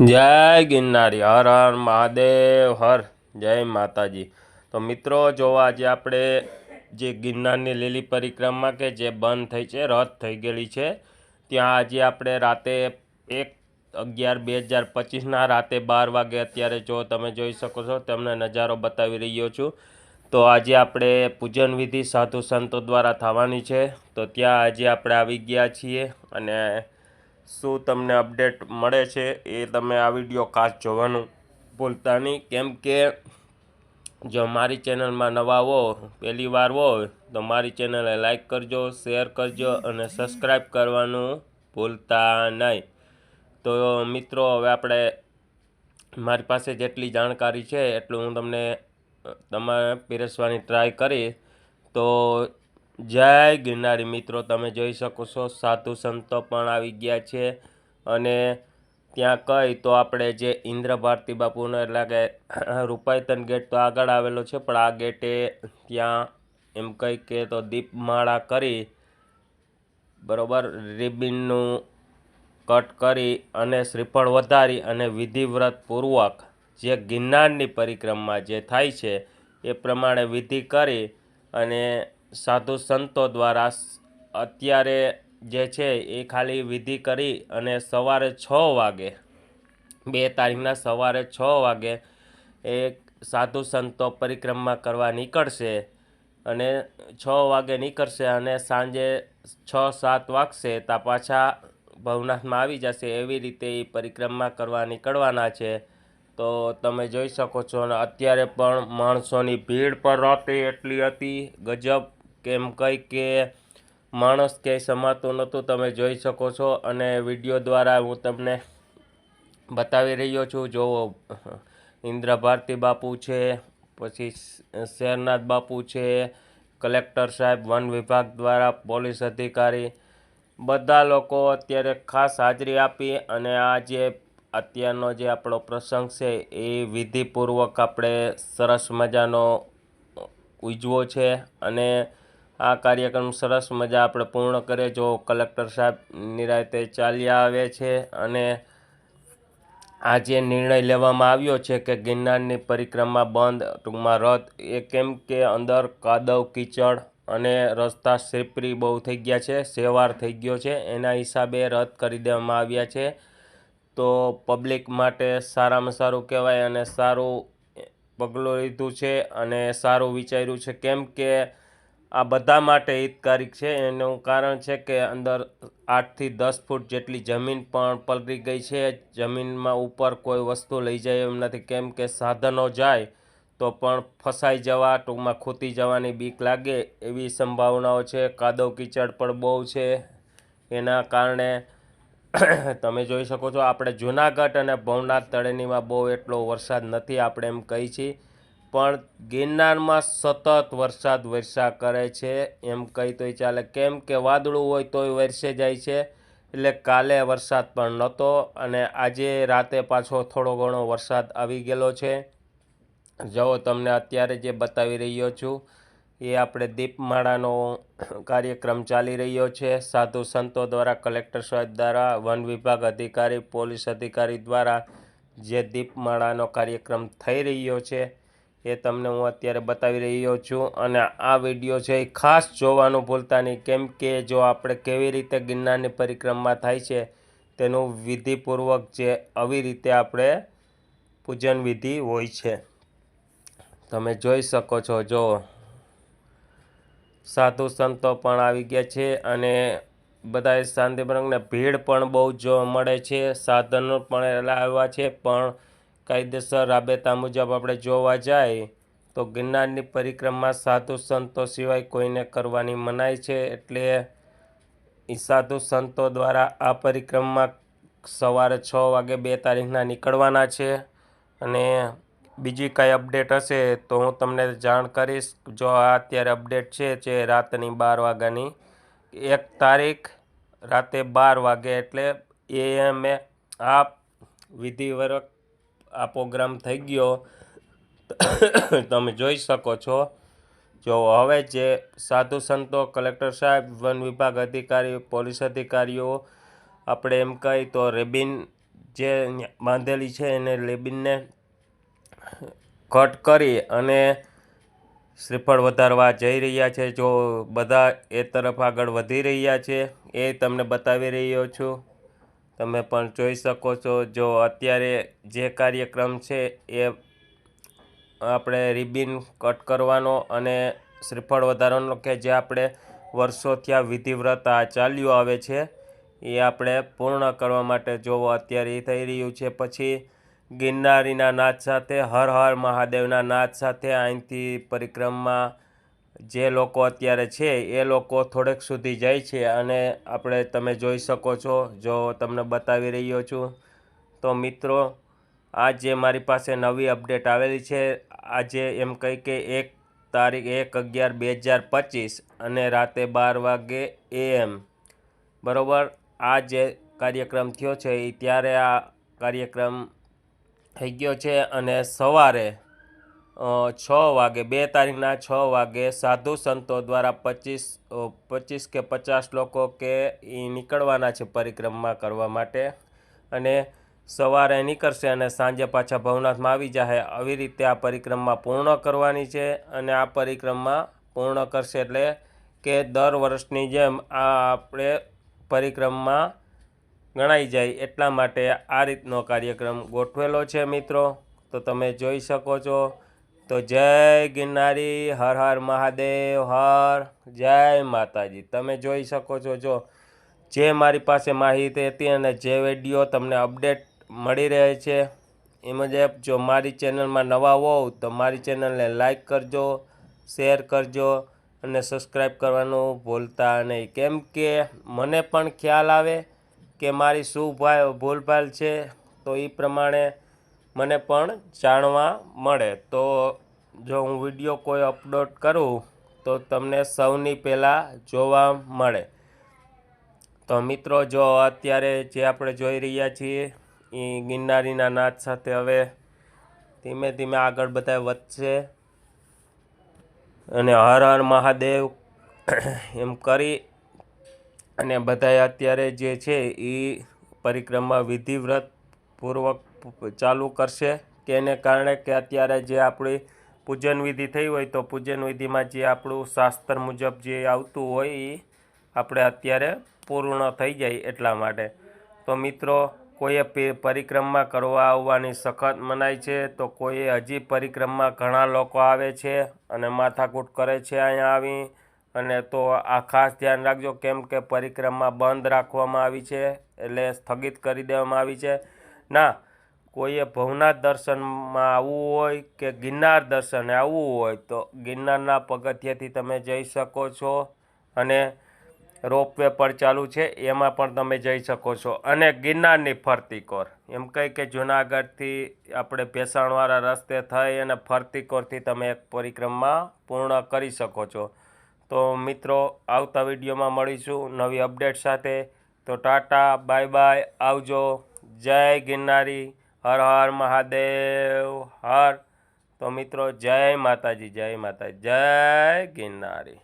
જય ગિરનારી. હર હર મહાદેવ, હર જય માતાજી. તો મિત્રો જોવા આજે આપણે જે ગિરનારની લીલી પરિક્રમા કે જે બંધ થઈ છે, રદ થઈ ગયેલી છે, ત્યાં આજે આપણે રાતે એક અગિયાર બે હજાર પચીસના રાતે બાર વાગે અત્યારે જો તમે જોઈ શકો છો, તમને નજારો બતાવી રહ્યો છું. તો આજે આપણે પૂજન વિધિ સાધુ સંતો દ્વારા થવાની છે. તો ત્યાં આજે આપણે આવી ગયા છીએ અને શું તમને અપડેટ મળે છે એ તમે આ વીડિયો ખાસ જોવાનું ભૂલતા નહીં. કેમ કે જો મારી ચેનલમાં નવા હો, પહેલી વાર હોય તો મારી ચેનલને લાઇક કરજો, શેર કરજો અને સબસ્ક્રાઈબ કરવાનું ભૂલતા નહીં. તો મિત્રો, હવે આપણે મારી પાસે જેટલી જાણકારી છે એટલું હું તમને તમારે પીરસવાની ટ્રાય કરી તો જય ગિરનારી મિત્રો, તમે જોઈ શકો છો, સાધુ સંતો પણ આવી ગયા છે અને ત્યાં કહી તો આપણે જે ઇન્દ્ર ભારતી બાપુનો એટલે કે રૂપાયતન ગેટ તો આગળ આવેલો છે, પણ આ ગેટે ત્યાં એમ કહી કે તો દીપમાળા કરી, બરોબર, રિબિનનું કટ કરી અને શ્રીફળ વધારી અને વિધિવ્રત પૂર્વક જે ગિરનારની પરિક્રમા જે થાય છે, એ પ્રમાણે વિધિ કરી અને સાધુ સંતો દ્વારા અત્યારે જે છે એ ખાલી વિધિ કરી અને સવારે છ વાગે, બે તારીખના સવારે છ વાગે એ સાધુ સંતો પરિક્રમા કરવા નીકળશે અને છ વાગે નીકળશે અને સાંજે છ સાત વાગશે ત્યાં પાછા ભવનાથમાં આવી જશે. એવી રીતે એ પરિક્રમા કરવા નીકળવાના છે. તો તમે જોઈ શકો છો અને અત્યારે પણ માણસોની ભીડ પણ નહોતી એટલી હતી, ગજબ કેમ કંઈ કે માણસ ક્યાંય સમાતું નહોતું, તમે જોઈ શકો છો. અને વીડિયો દ્વારા હું તમને બતાવી રહ્યો છું. જો ઇન્દ્ર ભારતી બાપુ છે, પછી શેરનાથ બાપુ છે, કલેક્ટર સાહેબ, વન વિભાગ દ્વારા પોલીસ અધિકારી, બધા લોકો અત્યારે ખાસ હાજરી આપી અને આ જે અત્યારનો જે આપણો પ્રસંગ છે, એ વિધિપૂર્વક આપણે સરસ મજાનો ઉજવો છે. અને આ કાર્યક્રમ સરસ મજા આપણે પૂર્ણ કરીએ જો કલેક્ટર સાહેબ નિરાયતે ચાલ્યા આવે છે અને આ જે નિર્ણય લેવામાં આવ્યો છે કે ગિરનારની પરિક્રમા બંધ, ટૂંકમાં રદ, એ કેમ કે અંદર કાદવ, કીચડ અને રસ્તા સ્લીપરી બહુ થઈ ગયા છે, સેવાર થઈ ગયો છે, એના હિસાબે રદ કરી દેવામાં આવ્યા છે. તો પબ્લિક માટે સારામાં સારું કહેવાય અને સારું પગલું લીધું છે અને સારું વિચાર્યું છે. કેમ કે આ બધા માટે હિતકારી છે. એનું કારણ છે કે અંદર આઠથી દસ ફૂટ જેટલી જમીન પણ પલરી ગઈ છે. જમીનમાં ઉપર કોઈ વસ્તુ લઈ જાય એમ નથી. કેમ કે સાધનો જાય તો પણ ફસાઈ જવા, ટૂંકમાં ખૂતી જવાની બીક લાગે એવી સંભાવનાઓ છે. કાદવ કીચડ પણ બહુ છે. એના કારણે તમે જોઈ શકો છો, આપણે જુનાગઢ અને ભવનાથ તળેનીમાં બહુ એટલો વરસાદ નથી આપણે એમ કહી છીએ. પણ ગિરનારમાં સતત વરસાદ વરસા કરે છે. એમ કહી તોય ચાલે, કેમ કે વાદળું હોય તોય વરસે જાય છે, એટલે કાલે વરસાદ પણ નહોતો અને આજે રાતે પાછો થોડો ઘણો વરસાદ આવી ગયેલો છે. જો તમને અત્યારે જે બતાવી રહ્યો છું, એ આપણે દીપમાળાનો કાર્યક્રમ ચાલી રહ્યો છે. સાધુ સંતો દ્વારા કલેક્ટર સાહેબ દ્વારા, વન વિભાગ અધિકારી, પોલીસ અધિકારી દ્વારા જે દીપમાળાનો કાર્યક્રમ થઈ રહ્યો છે એ તમને હું અત્યારે બતાવી રહ્યો છું અને આ વીડિયો છે એ ખાસ જોવાનું ભૂલતા નહીં. કેમ કે જો આપણે કેવી રીતે ગિરનારની પરિક્રમા થાય છે, તેનું વિધિપૂર્વક જે આવી રીતે આપણે પૂજન વિધિ હોય છે. તમે જોઈ શકો છો, જો સાધુ સંતો પણ આવી ગયા છે અને બધાએ શાંતિપૂર્વકને ભીડ પણ બહુ જોવા મળે છે. સાધનો પણ આવ્યા છે, પણ કાયદેસર રાબેતા મુજબ આપણે જોવા જાય તો ગિરનારની પરિક્રમા સાધુ સંતો સિવાય કોઈને કરવાની મનાય છે એટલે સાધુ સંતો દ્વારા આ પરિક્રમા સવારે છ વાગે બે તારીખના નીકળવાના છે. અને બીજી કાંઈ અપડેટ હશે તો હું તમને જાણ કરીશ. જો આ અત્યારે અપડેટ છે જે રાતની બાર વાગ્યાની, એક તારીખ રાતે બાર વાગે એટલે એએમએ આ વિધિવરક આ પ્રોગ્રામ થઈ ગયો. તમે જોઈ શકો છો. જો હવે જે સાધુ સંતો, કલેક્ટર સાહેબ, વન વિભાગ અધિકારી, પોલીસ અધિકારીઓ, આપણે એમ કહી તો રેબિન જે બાંધેલી છે એને રેબિનને કટ કરી અને શ્રીફળ વધારવા જઈ રહ્યા છે. જો બધા એ તરફ આગળ વધી રહ્યા છે, એ તમને બતાવી રહ્યો છું. તમે પણ જોઈ શકો છો. જો અત્યારે જે કાર્યક્રમ છે એ આપણે રિબિન કટ કરવાનો અને શ્રીફળ વધારવાનો કે જે આપણે વર્ષોથી આ વિધિવ્રત આ ચાલ્યું આવે છે, એ આપણે પૂર્ણ કરવા માટે જોવો. અત્યારે એ થઈ રહ્યું છે. પછી ગિરનારીના નાદ સાથે, હર હર મહાદેવના નાદ સાથે અહીંથી પરિક્રમા જે લોકો અત્યારે છે, એ લોકો થોડેક સુધી જાય છે અને આપણે તમે જોઈ શકો છો, જો તમને બતાવી રહ્યો છું. તો મિત્રો આ જે મારી પાસે નવી અપડેટ આવેલી છે. આજે એમ કહી કે એક તારીખ એક અગિયાર બે હજાર પચીસ અને રાતે બાર વાગે એએમ. બરાબર? આ જે કાર્યક્રમ થયો છે એ ત્યારે આ કાર્યક્રમ થઈ ગયો છે અને સવારે છ વાગે, બે તારીખના છ વાગે સાધુ સંતો દ્વારા પચીસ પચીસ કે પચાસ લોકો કે એ નીકળવાના છે પરિક્રમા કરવા માટે. અને સવારે નીકળશે અને સાંજે પાછા ભવનાથમાં આવી જશે આવી રીતે આ પરિક્રમા પૂર્ણ કરવાની છે અને આ પરિક્રમા પૂર્ણ કરશે એટલે કે દર વર્ષની જેમ આ આપણે પરિક્રમા ગણાઈ જાય એટલા માટે આ રીતનો કાર્યક્રમ ગોઠવેલો છે મિત્રો. તો તમે જોઈ શકો છો તો જય ગિરનારી, હર હર મહાદેવ, હર જય માતાજી. તમે જોઈ શકો છો, જો જે મારી પાસે માહિતી હતી અને જે વીડિયો તમને અપડેટ મળી રહે છે એ મુજબ જો મારી ચેનલમાં નવા હોવ તો મારી ચેનલને લાઇક કરજો, શેર કરજો અને સબસ્ક્રાઈબ કરવાનું ભૂલતા નહીં. કેમ કે મને પણ ખ્યાલ આવે કે મારી શું ભૂલભાલ છે, તો એ પ્રમાણે મને પણ જાણવા મળે. તો જો હું વીડિયો કોઈ અપલોડ કરું, તો તમને સૌની પહેલાં જોવા મળે. તો મિત્રો, જો અત્યારે જે આપણે જોઈ રહ્યા છીએ, એ ગિરનારીના નાચ સાથે હવે ધીમે ધીમે આગળ બધા વધશે. અને હર હર મહાદેવ એમ કરી અને બધાએ અત્યારે જે છે એ પરિક્રમા વિધિવ્રત પૂર્વક ચાલુ કરશે કે એને કારણે કે અત્યારે જે આપણી પૂજન વિધિ થઈ હોય તો પૂજન વિધિમાં જે આપણું શાસ્ત્ર મુજબ જે આવતું હોય એ આપણે અત્યારે પૂર્ણ થઈ જાય એટલા માટે. તો મિત્રો, કોઈએ પરિક્રમા કરવા આવવાની સખત મનાય છે તો કોઈએ હજી પરિક્રમા ઘણા લોકો આવે છે અને માથાકૂટ કરે છે અહીંયા આવી અને તો આ ખાસ ધ્યાન રાખજો કેમ કે પરિક્રમા બંધ રાખવામાં આવી છે એટલે સ્થગિત કરી દેવામાં આવી છે. ના કોઈએ ભવનાથ દર્શનમાં આવવું હોય કે ગિરનાર દર્શને આવવું હોય, તો ગિરનારના પગથિયેથી તમે જઈ શકો છો અને રોપવે પર ચાલુ છે, એમાં પણ તમે જઈ શકો છો. અને ગિરનારની ફરતી કોર. એમ કહી કે જુનાગઢથી આપણે ભેસાણવાળા રસ્તે થઈ અને ફરતી કોરથી તમે એક પરિક્રમા પૂર્ણ કરી શકો છો. તો મિત્રો, આવતા વિડીયોમાં મળીશું નવી અપડેટ સાથે. તો ટાટા, બાય બાય, આવજો. જય ગિરનારી. હર હર મહાદેવ હર. તો મિત્રો જય માતાજી જય માતા જય ગિરનારી.